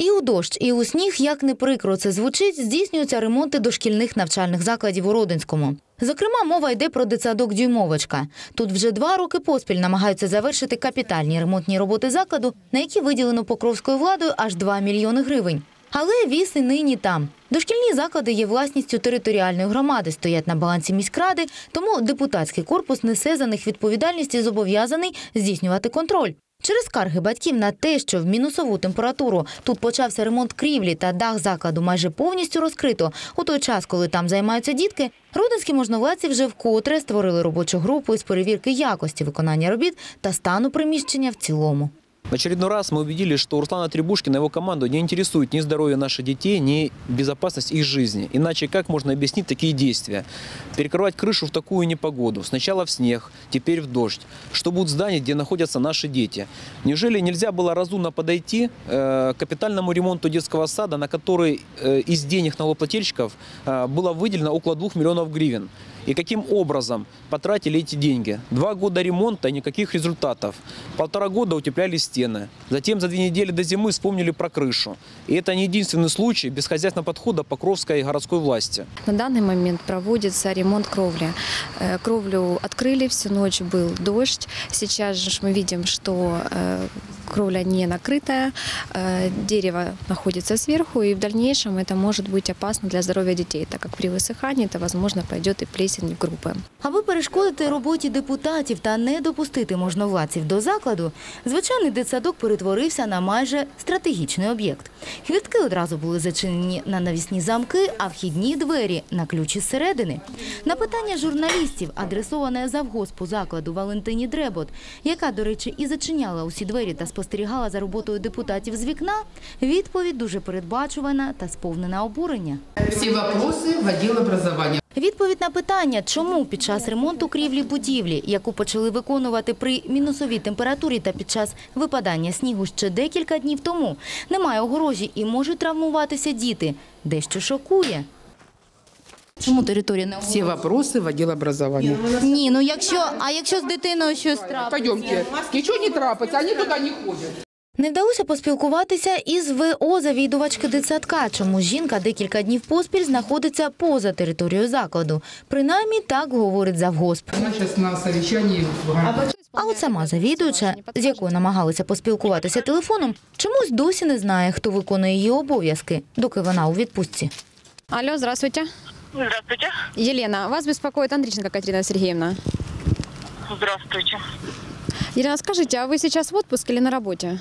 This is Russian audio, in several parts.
І у дощ, і у сніг, як не прикро це звучить, здійснюються ремонти дошкільних навчальних закладів у Родинському. Зокрема, мова йде про дитсадок Дюймовочка. Тут вже два роки поспіль намагаються завершити капітальні ремонтні роботи закладу, на які виділено покровською владою аж 2 мільйони гривень. Але віз і нині там. Дошкільні заклади є власністю територіальної громади, стоять на балансі міськради, тому депутатський корпус несе за них відповідальність і зобов'язаний здійснювати контроль. Через скарги батьків на те, що в мінусову температуру тут почався ремонт крівлі та дах закладу майже повністю розкрито, у той час, коли там займаються дітки, родинські можновладці вже вкотре створили робочу групу із перевірки якості виконання робіт та стану приміщення в цілому. В очередной раз мы убедились, что Руслана Требушкина и его команду не интересует ни здоровье наших детей, ни безопасность их жизни. Иначе как можно объяснить такие действия? Перекрывать крышу в такую непогоду. Сначала в снег, теперь в дождь. Что будут здания, где находятся наши дети? Неужели нельзя было разумно подойти э, к капитальному ремонту детского сада, на который э, из денег налогоплательщиков э, было выделено около 2 миллионов гривен? И каким образом потратили эти деньги? Два года ремонта и никаких результатов. Полтора года утепляли стены. Затем за две недели до зимы вспомнили про крышу. И это не единственный случай без хозяйственного подхода Покровской городской власти. На данный момент проводится ремонт кровли. Э, Кровлю открыли, всю ночь был дождь. Сейчас же мы видим, что э, кровля не накрытая, э, дерево находится сверху, и в дальнейшем это может быть опасно для здоровья детей, так как при высыхании это, возможно, пойдет и плесень в группы. Аби перешкодити роботі депутатів та не допустити можновладців до закладу, звичайний дитсадок перетворився на майже стратегічний об'єкт. Хвіртки одразу були зачинені на навісні замки, а вхідні двері на ключі зсередини. На питання журналістів, адресоване завгоспу закладу Валентині Дребот, яка, до речі, і зачиняла усі двері та спостерігала за роботою депутатів з вікна, відповідь дуже передбачувана та сповнена обурення. Все вопросы в отдел образования. Відповідь на питання, чому під час ремонту крівлі будівлі, яку почали виконувати при мінусовій температурі та під час випадання снігу ще декілька днів тому, немає огорожі і можуть травмуватися діти, дещо шокує. Чому територія не Все вопросы в отдел образования. Ні, ну якщо, а якщо з дитиною щось трапиться? Пойдемте. Ничего не трапается, они туда не ходят. Не вдалося поспілкуватися із ВО завідувачки дитсадка, чому жінка декілька днів поспіль знаходиться поза територією закладу. Принаймні так говорить завгосп. Она сейчас на совещании в городе. А от сама завідуюча, з якою намагалися поспілкуватися телефоном, чомусь досі не знає, хто виконує її обов'язки, доки вона у відпустці. Алло, здравствуйте. Здравствуйте. Елена, вас беспокоит Андриченко Катерина Сергеевна. Здравствуйте. Елена, скажите, а вы сейчас в отпуске или на работе?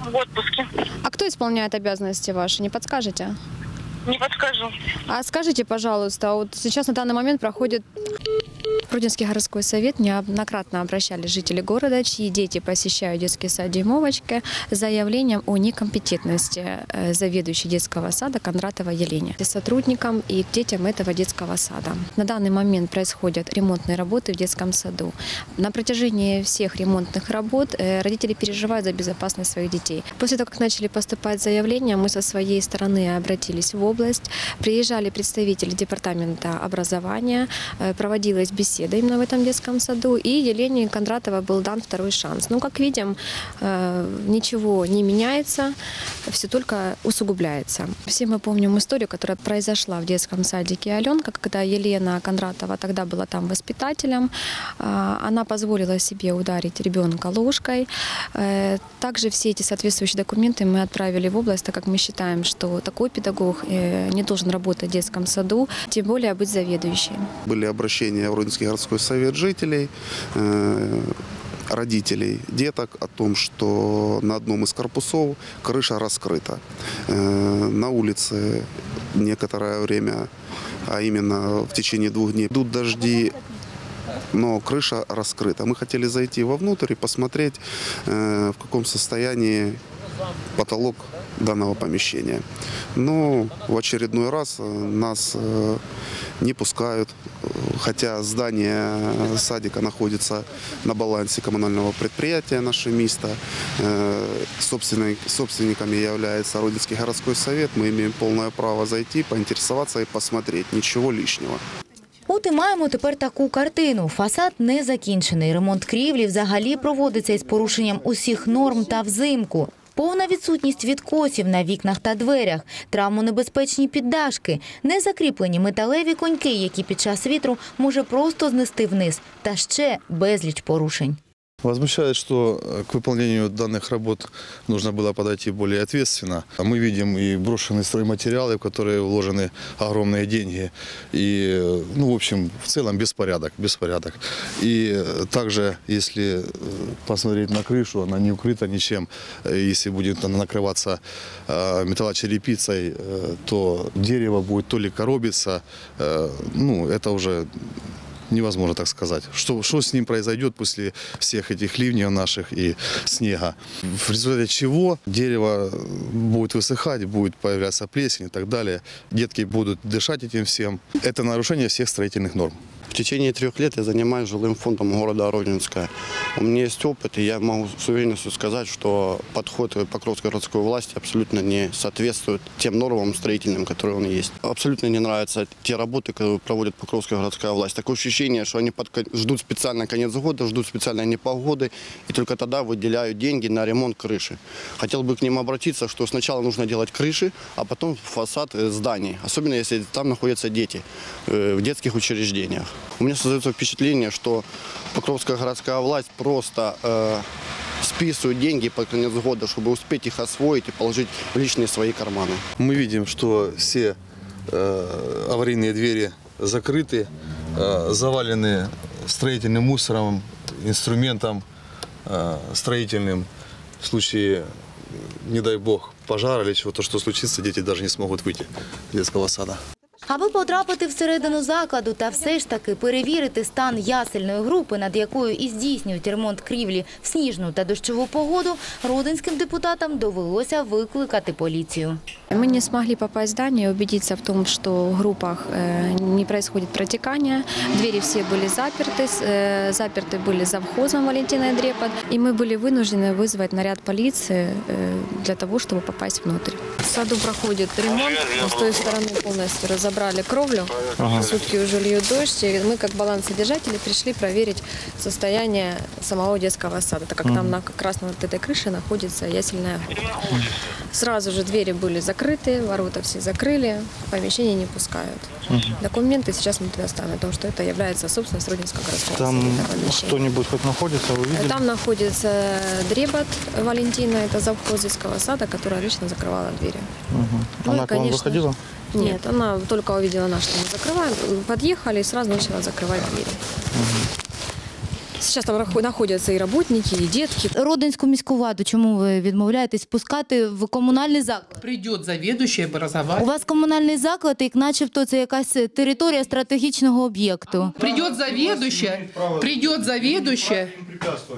В отпуске. А кто исполняет обязанности ваши, не подскажете? Не подскажу. А скажите, пожалуйста, вот сейчас на данный момент проходит Рудинский городской совет. Неоднократно обращались жители города, чьи дети посещают детский сад Дюймовочка с заявлением о некомпетентности э, заведующей детского сада Кондратова Елене. Сотрудникам и к детям этого детского сада. На данный момент происходят ремонтные работы в детском саду. На протяжении всех ремонтных работ э, родители переживают за безопасность своих детей. После того, как начали поступать заявления, мы со своей стороны обратились в область. Приезжали представители департамента образования, э, проводилась беседа именно в этом детском саду, и Елене Кондратова был дан второй шанс. Ну, как видим, э, ничего не меняется, все только усугубляется. Все мы помним историю, которая произошла в детском садике Аленка, когда Елена Кондратова тогда была там воспитателем. А, Она позволила себе ударить ребенка ложкой. Э, Также все эти соответствующие документы мы отправили в область, так как мы считаем, что такой педагог э, не должен работать в детском саду, тем более быть заведующим. Были обращения в Родинский городской совет жителей, э, родителей деток о том, что на одном из корпусов крыша раскрыта. Э, На улице некоторое время, а именно в течение двух дней, идут дожди, но крыша раскрыта. Мы хотели зайти вовнутрь и посмотреть, э, в каком состоянии потолок данного помещения. Но в очередной раз э, нас э, не пускают, э, хотя здание садика находится на балансе коммунального предприятия «Наше место». Э, собственной- Собственниками является Родинский городской совет. Мы имеем полное право зайти, поинтересоваться и посмотреть. Ничего лишнего. От і маємо тепер таку картину. Фасад не закінчений. Ремонт крівлі взагалі проводиться із порушенням усіх норм та взимку. Повна відсутність відкосів на вікнах та дверях, травмонебезпечні піддашки, незакріплені металеві коньки, які під час вітру може просто знести вниз, та ще безліч порушень. Возмущает, что э, к выполнению данных работ нужно было подойти более ответственно. А Мы видим и брошенные стройматериалы, в которые вложены огромные деньги. И, э, ну, в общем, в целом беспорядок, беспорядок. И э, также, если посмотреть на крышу, она не укрыта ничем. Если будет она накрываться металлочерепицей, то дерево будет то ли коробиться, ну, это уже невозможно так сказать. Что, что с ним произойдет после всех этих ливней наших и снега? В результате чего дерево будет высыхать, будет появляться плесень и так далее. Детки будут дышать этим всем. Это нарушение всех строительных норм. В течение трех лет я занимаюсь жилым фондом города Родинска. У меня есть опыт, и я могу с уверенностью сказать, что подход Покровской городской власти абсолютно не соответствует тем нормам строительным, которые он есть. Абсолютно не нравятся те работы, которые проводит Покровская городская власть. Такое ощущение, что они под ждут специально конец года, ждут специально непогоды, и только тогда выделяют деньги на ремонт крыши. Хотел бы к ним обратиться, что сначала нужно делать крыши, а потом фасад э, зданий, особенно если там находятся дети э, в детских учреждениях. У меня создается впечатление, что Покровская городская власть просто э, списывает деньги под конец года, чтобы успеть их освоить и положить в личные свои карманы. Мы видим, что все э, аварийные двери закрыты, э, завалены строительным мусором, инструментом э, строительным. В случае, не дай бог, пожара или чего-то, что случится, дети даже не смогут выйти из детского сада. Аби потрапити всередину закладу та все ж таки перевірити стан ясельної групи, над якою і здійснюють ремонт крівлі в сніжну та дощову погоду, родинським депутатам довелося викликати поліцію. Мы не смогли попасть в здание, убедиться в том, что в группах э, не происходит протекания. Двери все были заперты, с- э, заперты были завхозом Валентиной Дрепот. И мы были вынуждены вызвать наряд полиции э, для того, чтобы попасть внутрь. В саду проходит ремонт. С той стороны полностью разобрали Кровлю. Сутки уже льет дождь. И мы, как балансодержатели, пришли проверить состояние самого детского сада, так как там на, как раз на вот этой крыше находится ясельная группа. Сразу же двери были закрыты, ворота все закрыли, в помещение не пускают. Документы сейчас мы предоставим о том, что это является собственностью Родинского городского Там кто-нибудь хоть находится, вы видели? Там находится Дребот Валентина, это завхоз детского сада, которая лично закрывала двери. Мгм. Ну Она и, к вам конечно, выходила? Нет, она только увидела нас, что мы закрываем, подъехали и сразу начала закрывать двери. Сейчас там знаходяться і и і дітки. детки. Родинську міську владу, чому ви відмовляєтесь пускати в комунальний заклад? Придет заведующий У вас комунальний заклад, як начебто це якась територія стратегічного об'єкту. Прийде заведующая, прийде заведующая.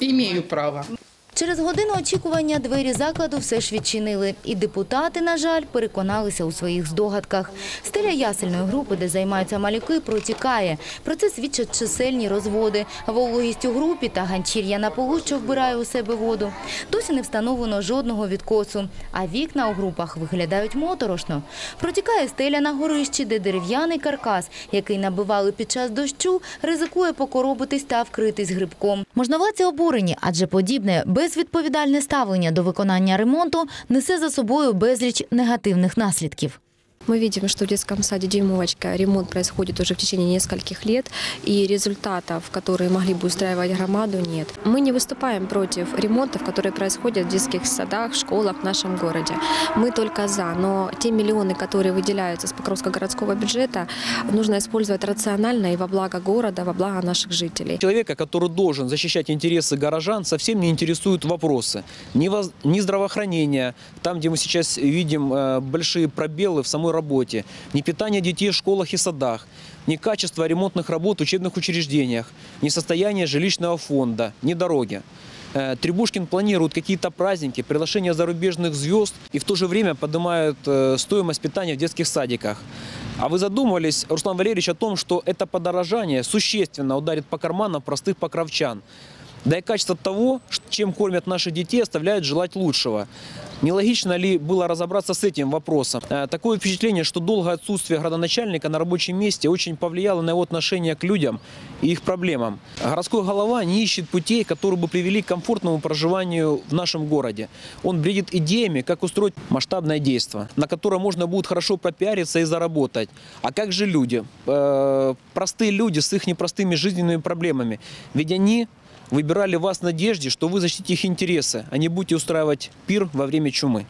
імею право. Через годину очікування двері закладу все ж відчинили. І депутати, на жаль, переконалися у своїх здогадках. Стеля ясельної групи, де займаються малюки, протікає. Про це свідчать чисельні розводи, вологість у групі та ганчір'я на полу, що вбирає у себе воду. Досі не встановлено жодного відкосу, а вікна у групах виглядають моторошно. Протікає стеля на горищі, де дерев'яний каркас, який набивали під час дощу, ризикує покоробитись та вкритись грибком. Можновладці обурені, адже подібне безвідповідальне ставлення до виконання ремонту несе за собою безліч негативних наслідків. Мы видим, что в детском саде «Дюймовочка» ремонт происходит уже в течение нескольких лет, и результатов, которые могли бы устраивать громаду, нет. Мы не выступаем против ремонтов, которые происходят в детских садах, школах в нашем городе. Мы только за, но те миллионы, которые выделяются с Покровского городского бюджета, нужно использовать рационально и во благо города, во благо наших жителей. Человека, который должен защищать интересы горожан, совсем не интересуют вопросы. Ни, ни здравоохранения, там, где мы сейчас видим э, большие пробелы в самой работе, ни питания детей в школах и садах, ни качество ремонтных работ в учебных учреждениях, ни состояние жилищного фонда, ни дороги. Э, Требушкин планирует какие-то праздники, приглашение зарубежных звезд и в то же время поднимают э, стоимость питания в детских садиках. А вы задумывались, Руслан Валерьевич, о том, что это подорожание существенно ударит по карманам простых покровчан? Да и качество того, чем кормят наших детей, оставляет желать лучшего. Нелогично ли было разобраться с этим вопросом? Э, Такое впечатление, что долгое отсутствие градоначальника на рабочем месте очень повлияло на его отношение к людям и их проблемам. Городской голова не ищет путей, которые бы привели к комфортному проживанию в нашем городе. Он бредит идеями, как устроить масштабное действие, на которое можно будет хорошо пропиариться и заработать. А как же люди? Э, Простые люди с их непростыми жизненными проблемами. Ведь они выбирали вас в надежде, что вы защитите их интересы, а не будете устраивать пир во время чумы.